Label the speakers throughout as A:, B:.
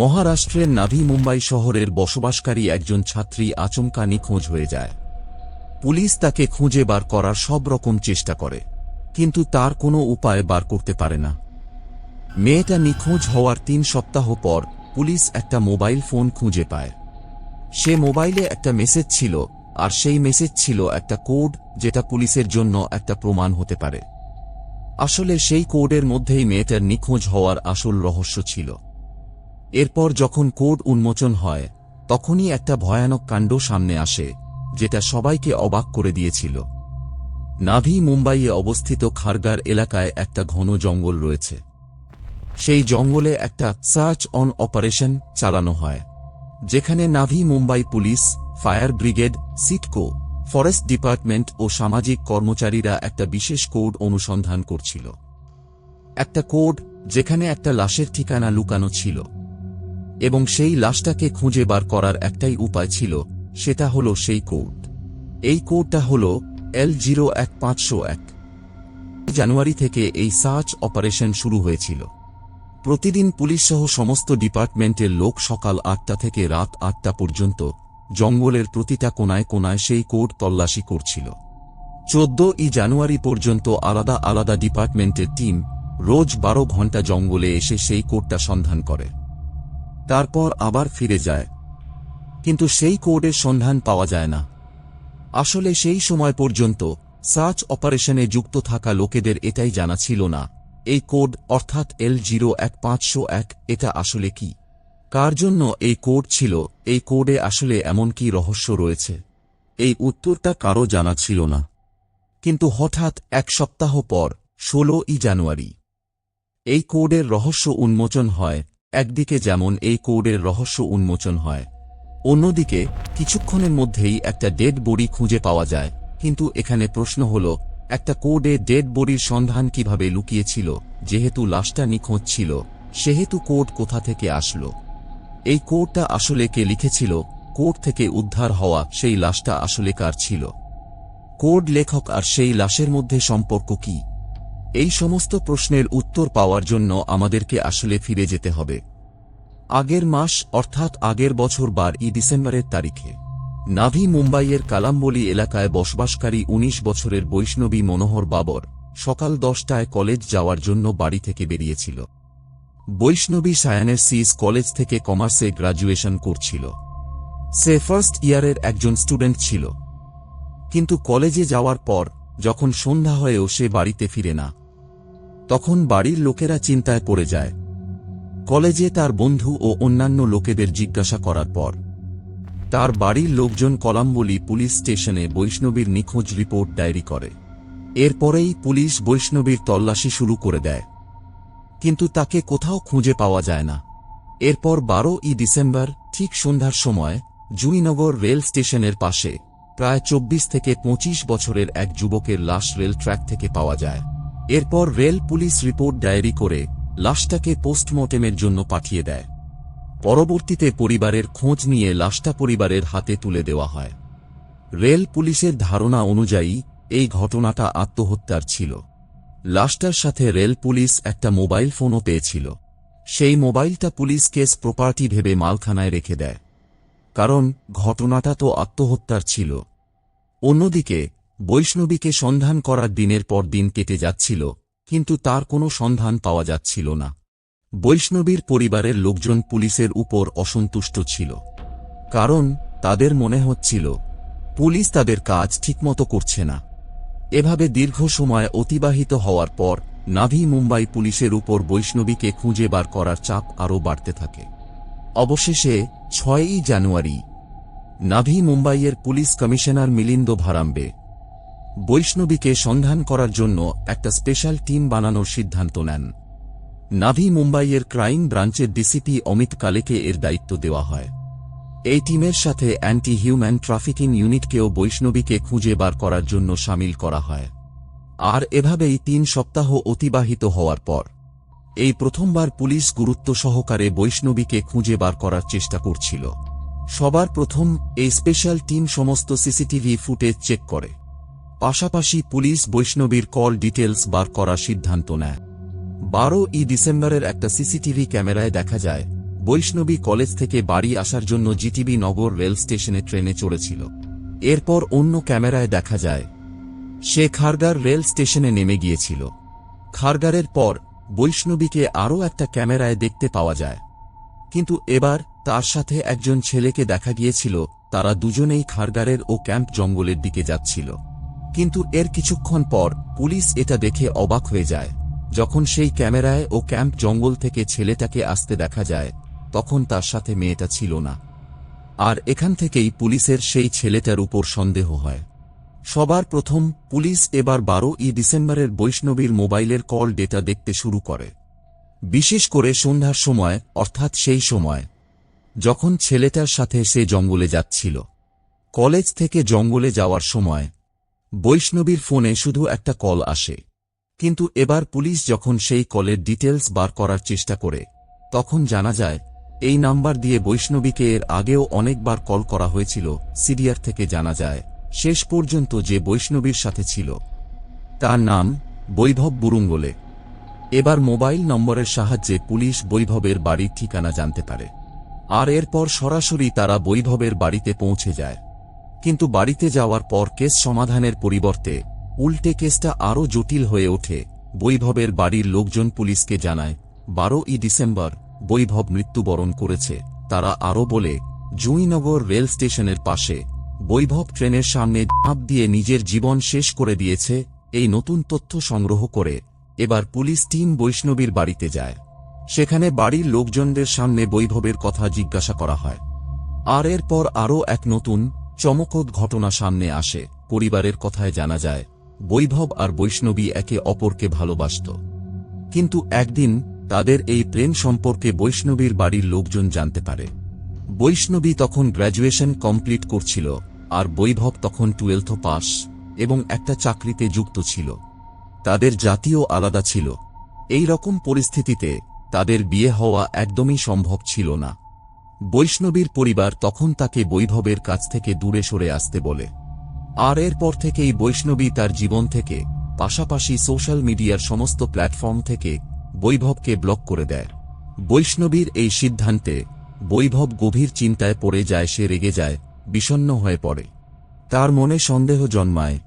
A: মহারাষ্ট্রের নাভি মুম্বাই শহরের বসবাসকারী একজন ছাত্রী আচমকা নিখোঁজ হয়ে যায়। পুলিশ তাকে খুঁজে বার করার সব রকম চেষ্টা করে, কিন্তু তার কোনো উপায় বার করতে পারে না। মেয়েটা নিখোঁজ হওয়ার তিন সপ্তাহ পর পুলিশ একটা মোবাইল ফোন খুঁজে পায়। সে মোবাইলে একটা মেসেজ ছিল, আর সেই মেসেজ ছিল একটা কোড, যেটা পুলিশের জন্য একটা প্রমাণ হতে পারে। আসলে সেই কোডের মধ্যেই মেয়েটার নিখোঁজ হওয়ার আসল রহস্য ছিল। এরপর যখন কোড উন্মোচন হয়, তখনই একটা ভয়ানক কাণ্ড সামনে আসে, যেটা সবাইকে অবাক করে দিয়েছিল। নাভি মুম্বাইয়ে অবস্থিত খারগার এলাকায় একটা ঘন জঙ্গল রয়েছে। সেই জঙ্গলে একটা সার্চ অন অপারেশন চালানো হয়, যেখানে Navi Mumbai police, fire brigade, CIDCO, forest department ও সামাজিক কর্মচারীরা একটা বিশেষ কোড অনুসন্ধান করছিল। একটা কোড যেখানে একটা লাশের ঠিকানা লুকানো ছিল। এবং সেই লাশটাকে খুঁজে বার করার একটাই উপায় ছিল, সেটা হলো সেই কোড। এই কোডটা হল এল জিরো এক পাঁচশো এক। জানুয়ারি থেকে এই সার্চ অপারেশন শুরু হয়েছিল। প্রতিদিন পুলিশসহ সমস্ত ডিপার্টমেন্টের লোক সকাল আটটা থেকে রাত আটটা পর্যন্ত জঙ্গলের প্রতিটা কোনায় কোনায় সেই কোড তল্লাশি করছিল। চোদ্দ ই জানুয়ারি পর্যন্ত আলাদা আলাদা ডিপার্টমেন্টের টিম রোজ বারো ঘণ্টা জঙ্গলে এসে সেই কোডটা সন্ধান করে। তারপর আবার ফিরে যায়। কিন্তু সেই কোডের সন্ধান পাওয়া যায় না। আসলে সেই সময় পর্যন্ত সার্চ অপারেশনে যুক্ত থাকা লোকেদের এটাই জানা ছিল না, এই কোড অর্থাৎ এল জিরো এক পাঁচশো এক এটা আসলে কি? কার জন্য এই কোড ছিল? এই কোডে আসলে এমন কি রহস্য রয়েছে? এই উত্তরটা কারও জানা ছিল না। কিন্তু হঠাৎ এক সপ্তাহ পর ষোলো ই জানুয়ারি, এই কোডের রহস্য উন্মোচন হয় একদিকে যেমন এই কোডের রহস্য উন্মোচন হয়, অন্যদিকে কিছুক্ষণের মধ্যেই একটা ডেড বডি খুঁজে পাওয়া যায়। কিন্তু এখানে প্রশ্ন হল, একটা কোডে ডেড বডির সন্ধান কীভাবে লুকিয়েছিল, যেহেতু লাশটা নিখোঁজ ছিল, সেহেতু কোড কোথা থেকে আসলো? এই কোডটা আসলে কে লিখেছিল, কোড থেকে উদ্ধার হওয়া সেই লাশটা আসলে কার ছিল? কোড লেখক আর সেই লাশের মধ্যে সম্পর্ক কি? এই সমস্ত প্রশ্নের উত্তর পাওয়ার জন্য আমাদেরকে আসলে ফিরে যেতে হবে। আগের মাস, অর্থাৎ আগের বছর বার ই ডিসেম্বরের তারিখে। নাভি মুম্বাইয়ের কালাম্বলি এলাকায় বসবাসকারী ১৯ বছরের বৈষ্ণবী মনোহর বাবর সকাল দশটায় কলেজ যাওয়ার জন্য বাড়ি থেকে বেরিয়েছিল। বৈষ্ণবী সায়ানের সিস কলেজ থেকে কমার্সে গ্রাজুয়েশন করছিল। সে ফার্স্ট ইয়ারের একজন স্টুডেন্ট ছিল। কিন্তু কলেজে যাওয়ার পর, যখন সন্ধ্যা হয়েও সে বাড়িতে ফিরে না তখন বাড়ির লোকেরা চিন্তায় পড়ে যায়। কলেজে তার বন্ধু ও অন্যান্য লোকেদের জিজ্ঞাসা করার পর, তার বাড়ির লোকজন কলাম্বলি পুলিশ স্টেশনে বৈষ্ণবীর নিখোঁজ রিপোর্ট ডায়েরি করে। এরপরেই পুলিশ বৈষ্ণবীর তল্লাশি শুরু করে দেয়। কিন্তু তাকে কোথাও খুঁজে পাওয়া যায় না। এরপর বারো ই ডিসেম্বর, ঠিক সন্ধ্যার সময় জুইনগর রেল স্টেশনের পাশে, প্রায় চব্বিশ থেকে ২৫ বছরের এক যুবকের লাশ রেল ট্র্যাক থেকে পাওয়া যায়। এরপর রেল পুলিশ রিপোর্ট ডায়েরি করে লাশটাকে পোস্টমর্টেমের জন্য পাঠিয়ে দেয়। পরবর্তীতে পরিবারের খোঁজ নিয়ে লাশটা পরিবারের হাতে তুলে দেওয়া হয়। রেল পুলিশের ধারণা অনুযায়ী, এই ঘটনাটা আত্মহত্যার ছিল। লাশটার সাথে রেল পুলিশ একটা মোবাইল ফোনও পেয়েছিল। সেই মোবাইলটা পুলিশ কেস প্রপার্টি ভেবে মালখানায় রেখে দেয়। কারণ, ঘটনাটা তো আত্মহত্যার ছিল। অন্যদিকে বৈষ্ণবীকে সন্ধান করার দিনের পর দিন কেটে যাচ্ছিল, কিন্তু তার কোনো সন্ধান পাওয়া যাচ্ছিল না। বৈষ্ণবীর পরিবারের লোকজন পুলিশের উপর অসন্তুষ্ট ছিল। কারণ তাদের মনে হচ্ছিল, পুলিশ তাদের কাজ ঠিকমতো করছে না। এভাবে দীর্ঘ সময় অতিবাহিত হওয়ার পর নাভি মুম্বাই পুলিশের উপর বৈষ্ণবীকে খুঁজে বার করার চাপ আরও বাড়তে থাকে। অবশেষে ছয়ই জানুয়ারি, নাভি মুম্বাইয়ের পুলিশ কমিশনার মিলিন্দ ভারাম্বে বৈষ্ণবীকে সন্ধান করার জন্য একটা স্পেশাল টিম বানানোর সিদ্ধান্ত নেন। নাভি মুম্বাইয়ের ক্রাইম ব্রাঞ্চের ডিসিপি অমিত কালেকে এর দায়িত্ব দেওয়া হয়। এই টিমের সাথে অ্যান্টি হিউম্যান ট্রাফিকিং ইউনিটকেও বৈষ্ণবীকে খুঁজে বার করার জন্য সামিল করা হয়। আর এভাবেই তিন সপ্তাহ অতিবাহিত হওয়ার পর, এই প্রথমবার পুলিশ গুরুত্ব সহকারে বৈষ্ণবীকে খুঁজে বার করার চেষ্টা করছিল। সবার প্রথম এই স্পেশাল টিম সমস্ত সিসিটিভি ফুটেজ চেক করে। পাশাপাশি পুলিশ বৈষ্ণবীর কল ডিটেলস বার করার সিদ্ধান্ত নেয়। বারো ই ডিসেম্বরের একটা সিসিটিভি ক্যামেরায় দেখা যায়, বৈষ্ণবী কলেজ থেকে বাড়ি আসার জন্য জিটিবি নগর রেল স্টেশনে ট্রেনে চড়েছিল। এরপর অন্য ক্যামেরায় দেখা যায়, সে খারগার রেল স্টেশনে নেমে গিয়েছিল। খারগারের পর বৈষ্ণবীকে আরও একটা ক্যামেরায় দেখতে পাওয়া যায়। কিন্তু এবার তার সাথে একজন ছেলেকে দেখা গিয়েছিল, তারা দুজনেই খারগারের ও ক্যাম্প জঙ্গলের দিকে যাচ্ছিল। কিন্তু এর কিছুক্ষণ পর পুলিশ এটা দেখে অবাক হয়ে যায়। যখন সেই ক্যামেরায় ও ক্যাম্প জঙ্গল থেকে ছেলেটাকে আসতে দেখা যায়, তখন তার সাথে মেয়েটা ছিল না। আর এখান থেকেই পুলিশের সেই ছেলেটার উপর সন্দেহ হয়। সবার প্রথম পুলিশ এবার বারো ই ডিসেম্বরের বৈষ্ণবীর মোবাইলের কল ডেটা দেখতে শুরু করে। বিশেষ করে সন্ধ্যার সময়, অর্থাৎ সেই সময়, যখন ছেলেটার সাথে সে জঙ্গলে যাচ্ছিল। কলেজ থেকে জঙ্গলে যাওয়ার সময় বৈষ্ণবীর ফোনে শুধু একটা কল আসে। কিন্তু এবার পুলিশ যখন সেই কলের ডিটেলস বার করার চেষ্টা করে, তখন জানা যায়, এই নাম্বার দিয়ে বৈষ্ণবীকে এর আগেও অনেকবার কল করা হয়েছিল সিরিয়ার থেকে জানা যায়, শেষ পর্যন্ত যে বৈষ্ণবীর সাথে ছিল। তার নাম বৈভব বুরুঙ্গলে। এবার মোবাইল নম্বরের সাহায্যে পুলিশ বৈভবের বাড়ির ঠিকানা জানতে পারে। আর এরপর সরাসরি তারা বৈভবের বাড়িতে পৌঁছে যায়। কিন্তু বাড়িতে যাওয়ার পর কেস সমাধানের পরিবর্তে উল্টে কেসটা আরও জটিল হয়ে ওঠে। বৈভবের বাড়ির লোকজন পুলিশকে জানায় বারো ই ডিসেম্বর বৈভব মৃত্যুবরণ করেছে। তারা আরও বলে, জুঁইনগর রেল স্টেশনের পাশে বৈভব ট্রেনের সামনে ঝাঁপ দিয়ে নিজের জীবন শেষ করে দিয়েছে, এই নতুন তথ্য সংগ্রহ করে। এবার পুলিশ টিম বৈষ্ণবীর বাড়িতে যায়। সেখানে বাড়ির লোকজনদের সামনে বৈভবের কথা জিজ্ঞাসা করা হয়। আর এরপর আরও এক নতুন চমকদ ঘটনা সামনে আসে, পরিবারের কথায় জানা যায়, বৈভব আর বৈষ্ণবী একে অপরকে ভালোবাসত। কিন্তু একদিন, তাদের এই প্রেম সম্পর্কে বৈষ্ণবীর বাড়ির লোকজন জানতে পারে। বৈষ্ণবী তখন গ্র্যাজুয়েশন কমপ্লিট করছিল, আর বৈভব তখন টুয়েলথ পাস, এবং একটা চাকরিতে যুক্ত ছিল। তাদের জাতীয় আলাদা ছিল। এই রকম পরিস্থিতিতে, তাদের বিয়ে হওয়া একদমই সম্ভব ছিল না। বৈষ্ণবীর পরিবার তখন তাকে বৈভবের কাছ থেকে দূরে সরে আসতে বলে। আর এরপর থেকেই বৈষ্ণবী তার জীবন থেকে, পাশাপাশি সোশ্যাল মিডিয়ার সমস্ত প্ল্যাটফর্ম থেকে, বৈভবকে ব্লক করে দেয়। বৈষ্ণবীর এই সিদ্ধান্তে, বৈভব গভীর চিন্তায় পড়ে যায়, সে রেগে যায়, বিষণ্ণ হয়ে পড়ে। তার মনে সন্দেহ জন্মায়।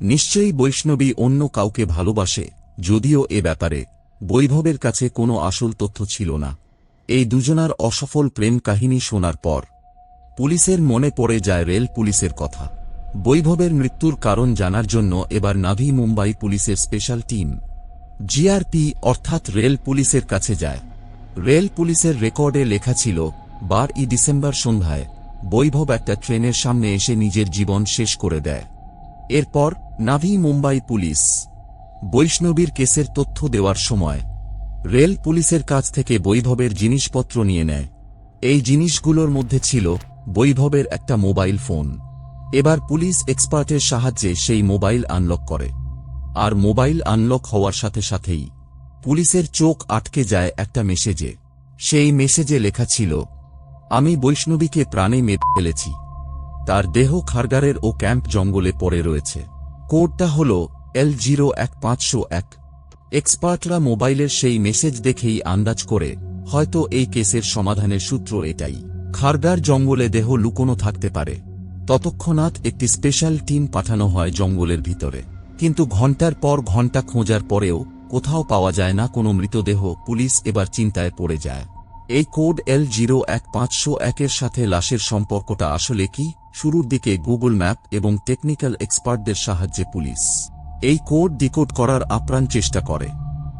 A: নিশ্চয়ই বৈষ্ণবী অন্য কাউকে ভালোবাসে, যদিও এ ব্যাপারে বৈভবের কাছে কোনো আসল তথ্য ছিল না। এই দুজনার অসফল প্রেম কাহিনী শোনার পর, পুলিশের মনে পড়ে যায় রেল পুলিশের কথা। বৈভবের মৃত্যুর কারণ জানার জন্য এবার নাভি মুম্বাই পুলিশের স্পেশাল টিম। জিআরপি অর্থাৎ রেল পুলিশের কাছে যায়। রেল পুলিশের রেকর্ডে লেখা ছিল বার ই ডিসেম্বর সন্ধ্যায়, বৈভব একটা ট্রেনের সামনে এসে নিজের জীবন শেষ করে দেয়। এরপর নাভি মুম্বাই পুলিশ, বৈষ্ণবীর কেসের তথ্য দেওয়ার সময় রেল পুলিশের কাছ থেকে বৈভবের জিনিসপত্র নিয়ে নেয়। এই জিনিসগুলোর মধ্যে ছিল বৈভবের একটা মোবাইল ফোন। এবার পুলিশ এক্সপার্টের সাহায্যে সেই মোবাইল আনলক করে। আর মোবাইল আনলক হওয়ার সাথে সাথেই পুলিশের চোখ আটকে যায় একটা মেসেজে। সেই মেসেজে লেখা ছিল, আমি বৈষ্ণবীকে প্রাণে মেরে ফেলেছি। তার দেহ খারগারের ও ক্যাম্প জঙ্গলে পড়ে রয়েছে। কোডটা হল এল জিরো এক পাঁচশো এক। এক্সপার্টরা মোবাইলের সেই মেসেজ দেখেই আন্দাজ করে, হয়তো এই কেসের সমাধানের সূত্র এটাই। খারগার জঙ্গলে দেহ লুকোনো থাকতে পারে। ততক্ষণাৎ একটি স্পেশাল টিম পাঠানো হয় জঙ্গলের ভিতরে। কিন্তু ঘণ্টার পর ঘণ্টা খোঁজার পরেও কোথাও পাওয়া যায় না কোনো মৃতদেহ, পুলিশ এবার চিন্তায় পড়ে যায়। এই কোড এল জিরো এক পাঁচশো একের সাথে লাশের সম্পর্কটা আসলে কি? শুরুর দিকে গুগল ম্যাপ এবং টেকনিক্যাল এক্সপার্টদের সাহায্যে পুলিশ। এই কোড ডিকোড করার আপ্রাণ চেষ্টা করে।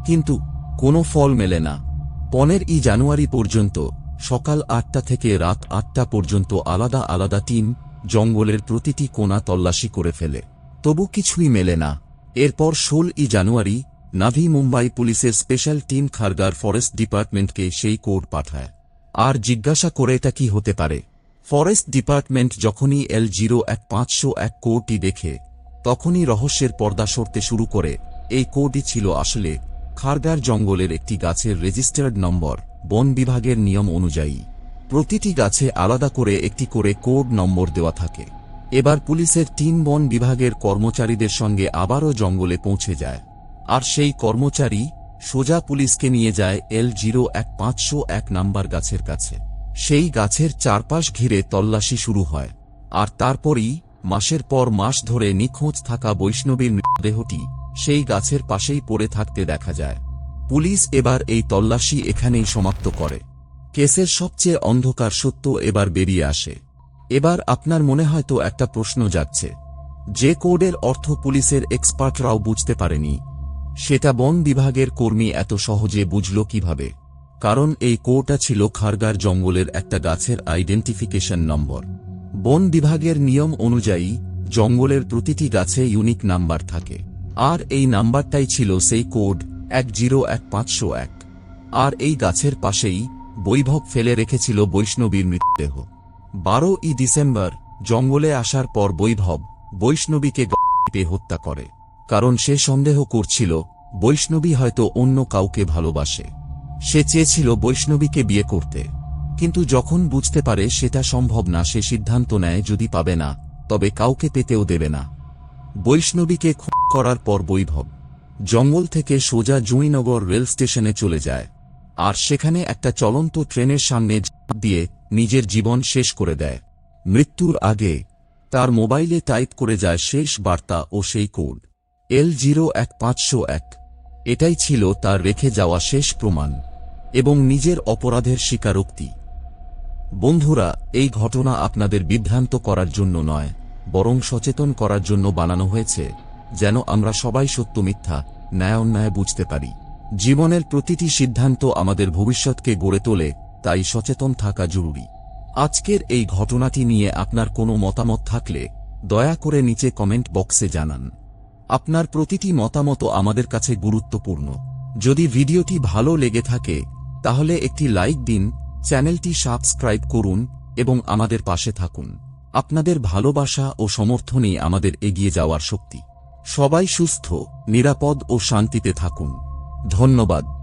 A: কিন্তু কোনো ফল মেলে না। পনেরো ই জানুয়ারি পর্যন্ত, সকাল আটটা থেকে রাত আটটা পর্যন্ত আলাদা আলাদা টিম জঙ্গলের প্রতিটি কোনা তল্লাশি করে ফেলে। তবু কিছুই মেলে না। এরপর ষোল ই জানুয়ারি, নাভি মুম্বাই পুলিশের স্পেশাল টিম খারগার ফরেস্ট ডিপার্টমেন্টকে সেই কোড পাঠায়। আর জিজ্ঞাসা করে এটা কি হতে পারে? ফরেস্ট ডিপার্টমেন্ট যখনই এল জিরো এক পাঁচশো এক কোডটি দেখে তখনই রহস্যের পর্দা সরতে শুরু করে। এই কোডই ছিল আসলে খারগার জঙ্গলের একটি গাছের রেজিস্টার্ড নম্বর, বন বিভাগের নিয়ম অনুযায়ী। প্রতিটি গাছে আলাদা করে একটি করে কোড নম্বর দেওয়া থাকে। এবার পুলিশের তিন বন বিভাগের কর্মচারীদের সঙ্গে আবারও জঙ্গলে পৌঁছে যায়। আর সেই কর্মচারী সোজা পুলিশকে নিয়ে যায় এল জিরো এক পাঁচশো এক নাম্বার গাছের কাছে। সেই গাছের চারপাশ ঘিরে তল্লাশি শুরু হয়। আর তারপরই মাসের পর মাস ধরে নিখোঁজ থাকা বৈষ্ণবীর মৃতদেহটি সেই গাছের পাশেই পড়ে থাকতে দেখা যায়। পুলিশ এবার এই তল্লাশি এখানেই সমাপ্ত করে। কেসের সবচেয়ে অন্ধকার সত্য এবার বেরিয়ে আসে। এবার আপনার মনে হয়তো একটা প্রশ্ন যাচ্ছে। যে কোডের অর্থ পুলিশের এক্সপার্টরাও বুঝতে পারেনি। সেটা বন বিভাগের কর্মী এত সহজে বুঝল কীভাবে? কারণ এই কোডটা ছিল খারগার জঙ্গলের একটা গাছের আইডেন্টিফিকেশন নম্বর। বন বিভাগের নিয়ম অনুযায়ী, জঙ্গলের প্রতিটি গাছে ইউনিক নাম্বার থাকে। আর এই নাম্বারটাই ছিল সেই কোড এক জিরো এক পাঁচশো এক। আর এই গাছের পাশেই বৈভব ফেলে রেখেছিল বৈষ্ণবীর মৃতদেহ। বারো ই ডিসেম্বর, জঙ্গলে আসার পর বৈভব বৈষ্ণবীকে গল্পে হত্যা করে। কারণ সে সন্দেহ করছিল, বৈষ্ণবী হয়তো অন্য কাউকে ভালোবাসে। সে চেয়েছিল বৈষ্ণবীকে বিয়ে করতে। কিন্তু যখন বুঝতে পারে সেটা সম্ভব না, সে সিদ্ধান্ত নেয় যদি পাবে না, তবে কাউকে পেতেও দেবে না। বৈষ্ণবীকে খুন করার পর বৈভব জঙ্গল থেকে সোজা জুঁইনগর রেল স্টেশনে চলে যায় আর সেখানে একটা চলন্ত ট্রেনের সামনে দিয়ে নিজের জীবন শেষ করে দেয়। মৃত্যুর আগে তার মোবাইলে টাইপ করে যায় শেষ বার্তা ও সেই কোড, এল জিরো এক পাঁচশো এক। এটাই ছিল তার রেখে যাওয়া শেষ প্রমাণ এবং নিজের অপরাধের স্বীকারোক্তি। বন্ধুরা, এই ঘটনা আপনাদের বিভ্রান্ত করার জন্য নয়, বরং সচেতন করার জন্য বানানো হয়েছে, যেন আমরা সবাই সত্য মিথ্যা, ন্যায় অন্যায় বুঝতে পারি। জীবনের প্রতিটি সিদ্ধান্ত আমাদের ভবিষ্যৎকে গড়ে তোলে, তাই সচেতন থাকা জরুরি। আজকের এই ঘটনাটি নিয়ে আপনার কোনো মতামত থাকলে, দয়া করে নিচে কমেন্ট বক্সে জানান। আপনার প্রতিটি মতামত আমাদের কাছে গুরুত্বপূর্ণ। যদি ভিডিওটি ভালো লেগে থাকে, তাহলে একটি লাইক দিন চ্যানেলটি সাবস্ক্রাইব করুন এবং আমাদের পাশে থাকুন। আপনাদের ভালোবাসা ও সমর্থনই আমাদের এগিয়ে যাওয়ার শক্তি। সবাই সুস্থ, নিরাপদ ও শান্তিতে থাকুন। ধন্যবাদ।